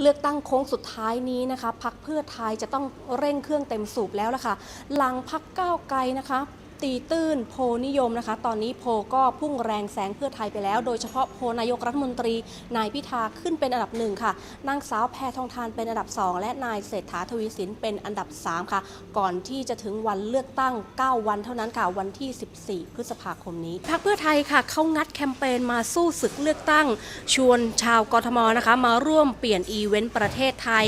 เลือกตั้งโค้งสุดท้ายนี้นะคะพักเพื่อไทยจะต้องเร่งเครื่องเต็มสูบแล้วล่ะค่ะ หลังพักก้าวไกลนะคะ ตีตื้นโพนิยมนะคะ ตอนนี้โพก็พุ่งแรงแสงเพื่อไทยไปแล้ว โดยเฉพาะโพนายกรัฐมนตรีนายพิธาขึ้นเป็นอันดับหนึ่งค่ะนางสาวแพทองทานเป็นอันดับ 2 และนายเศรษฐาทวีสินเป็นอันดับ 3 ค่ะ ก่อนที่จะถึงวันเลือกตั้ง 9 วันเท่านั้นค่ะ วันที่ 14 พฤษภาคมนี้พรรคเพื่อไทยค่ะเขางัดแคมเปญมาสู้ศึกเลือกตั้ง ชวนชาวกทมนะคะ มาร่วมเปลี่ยนอีเวนต์ประเทศไทย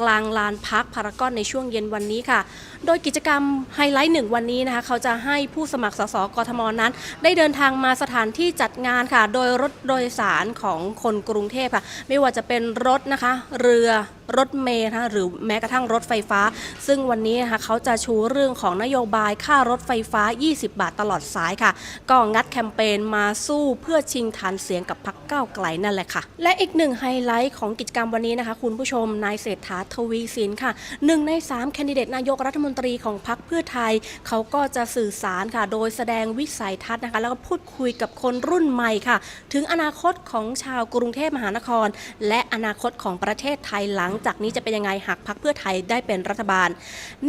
กลางลานพักพารากอนในช่วงเย็นวันนี้ค่ะ โดยกิจกรรมไฮไลท์หนึ่งวันนี้นะคะเขาจะให้ผู้สมัครสสกทมนั้น ได้เดินทางมาสถานที่จัดงานค่ะ โดยรถโดยสารของคนกรุงเทพค่ะ ไม่ว่าจะเป็นรถนะคะ เรือรถเมล์นะคะหรือแม้กระทั่งรถไฟฟ้า ซึ่งวันนี้นะคะเขาจะชูเรื่องของนโยบายค่ารถไฟฟ้า 20 บาทตลอดสายค่ะ ก็งัดแคมเปญมาสู้เพื่อชิงฐานเสียงกับพรรคก้าวไกลนั่นแหละค่ะ และอีกหนึ่งไฮไลท์ของกิจกรรมวันนี้นะคะ คุณผู้ชมนายเศรษฐาทวีสินค่ะหนึ่งใน3แคนดิเดตนายกรัฐมนตรีของพรรคเพื่อไทย เขาก็จะสื่อสารค่ะ โดยแสดงวิสัยทัศน์นะคะ แล้วก็พูดคุยกับคนรุ่นใหม่ค่ะ ถึงอนาคตของชาวกรุงเทพมหานคร และอนาคตของประเทศไทยหลังจากนี้จะเป็นยังไงหากพรรคเพื่อไทยได้เป็นรัฐบาล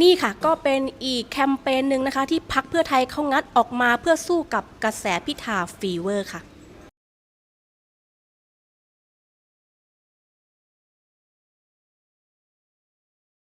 นี่ค่ะก็เป็นอีกแคมเปญหนึ่งนะคะ ที่พรรคเพื่อไทยเขางัดออกมาเพื่อสู้กับกระแสพิธาฟีเวอร์ค่ะ